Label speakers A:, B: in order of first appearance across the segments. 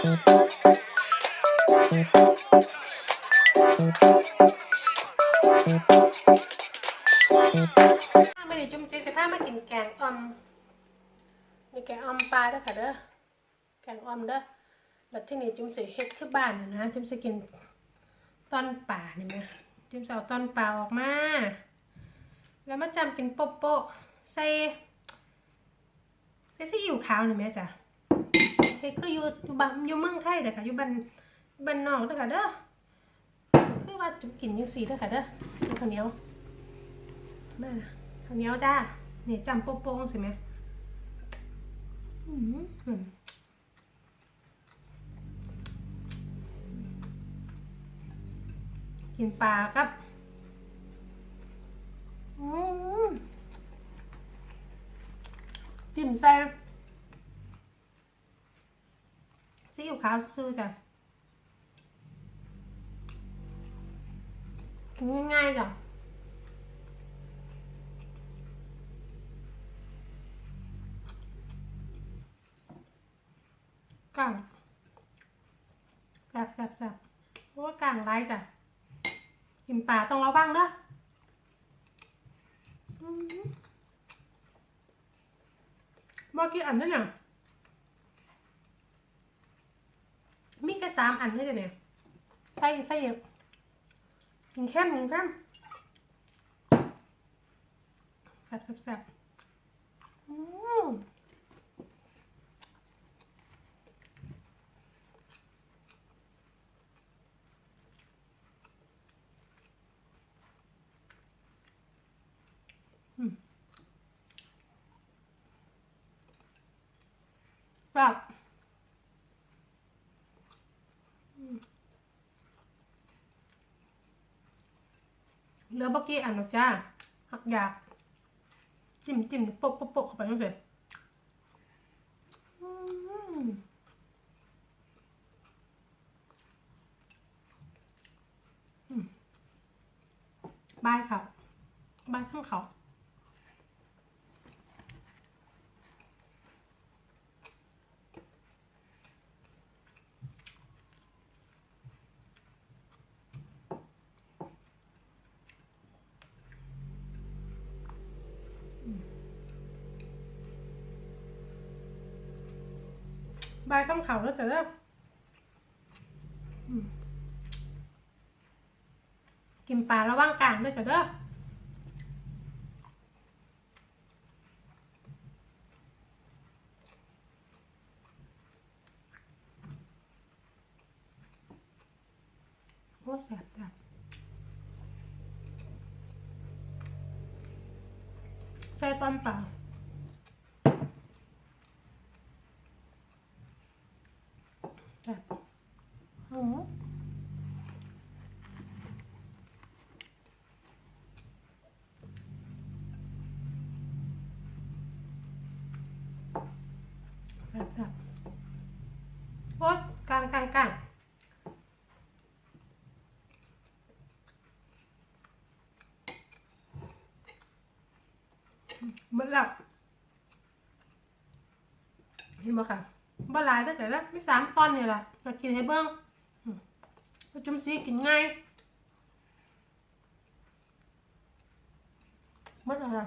A: ม่ได้จุ่มจีสิผ้ามากินแกงอ่อมนี่แกงอ่อมปลาด้อค่ะเด้อแกงอ่อมเด้อแล้วที่นี่จุ่มสิเฮ็ดคือบ้านนะนะจุ่มสิกินตอนป่านี่ไหมจุ่มสิเอาตอนป่าออกมา แล้วมาจำกินโป๊ะโป๊ะใส่ใส่ซีอิ๊วขาวนี่แม่จ้ะ เฮ็ดคืออยู่อยู่บ้านอยู่เมืองไทยเด้อค่ะอยู่บ้านบ้านนอกเด้อค่ะเด้อคือว่าจุกินจังซี่เด้อค่ะเด้อข้าวเหนียวมาข้าวเหนียวจ้านี่จำโป๊ะโป๊ะสิแม่อืมกินปลากับจิ้มแซ่บ ซีอิ๊วขาวซื่อจ้ะกินง่ายๆจ้ะกลางแซ่บแซ่บแซ่บเพราะว่ากลางไรจ้ะกินปลาต้องระวังเด้ออืมบอกกี่อันนั่นน่ะมีแค่ สามอันนี่จ้ะเนี่ยใส่ใส่เยอะกินแค่หนึ่งแค่แซ่บแซ่บแซ่บอืมแบบ เหลือบักกี้อันหรอกจ้าหักอยาก จิ้มจิ้มโปะโปะโปะเข้าไปนั่นสิอืมอืมบายเขาบายข้างเขา บายข้ามเขาแล้วจะเริ่มกินปลาระว่างกลางด้วยจะเด้อโอ้แสบจับ ใส่ตอนเปล่ มันหลับเห็นไหมค่ะบ่หลายตั้งแต่แล้วไม่สามตอนนี่แหละมากินให้เบิ้งจุ่มซีกินง่ายมันอะไร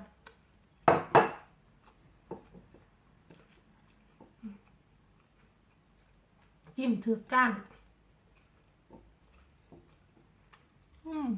A: จิ้มถือก้างอืม